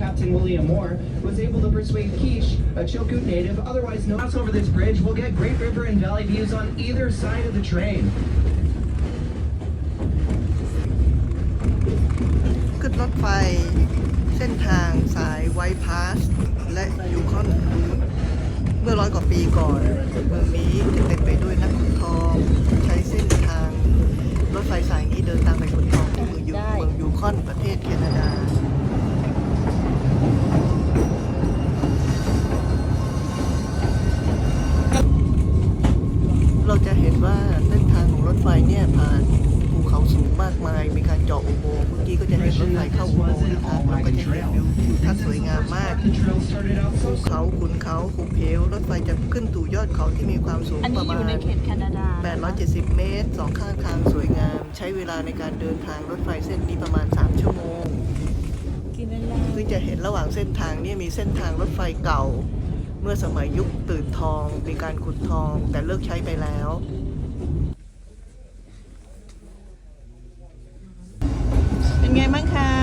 Captain William Moore, was able to persuade Quiche, a Chilkoot native, otherwise known Pass over this bridge, we'll get great river and valley views on either side of the train. ขึ้นรถไฟเส้นทางสายไวท์พาสและยูคอนเมื่อร้อยกว่าปีก่อนเมืองนี้จะเป็นไปด้วยนักขุดทอง ใช้เส้นทาง รถไฟสายนี้เดินทางไปขุดทองที่เมืองยูเมืองยูคอนประเทศแคน น เราจะเห็นว่าเส้นทางของรถไฟเนี่ยผ่านภูเขาสูงมากมาย มีการเจาะอุโมงค์เมื่อกี้ก็จะเห็นรถไฟเข้าอุโมงค์นะคะเราก็จะเห็นวิวทิวทัศน์สวยงามมาก The trail started out ภู so เขาขุนเขาภูเพวรถไฟจะขึ้นสู่ยอดเขาที่มีความสูงอันปนี้ระอมายู่ณในเขตแคนาดานะคะ870 เมตร สองข้างทางสวยงาม ใช้เวลาในการเดินทางรถไฟเส้นนี้ประมาณ 3 ชั่วโมง กินได้แล้วซึ่งจะเห็นระหว่างเส้นทางเนี่ยมีเส้นทางรถไฟเก่า เมื่อสมัยยุคตื่นทองมีการขุดทองแต่เลิกใช้ไปแล้ว เป็นไงบ้างคะ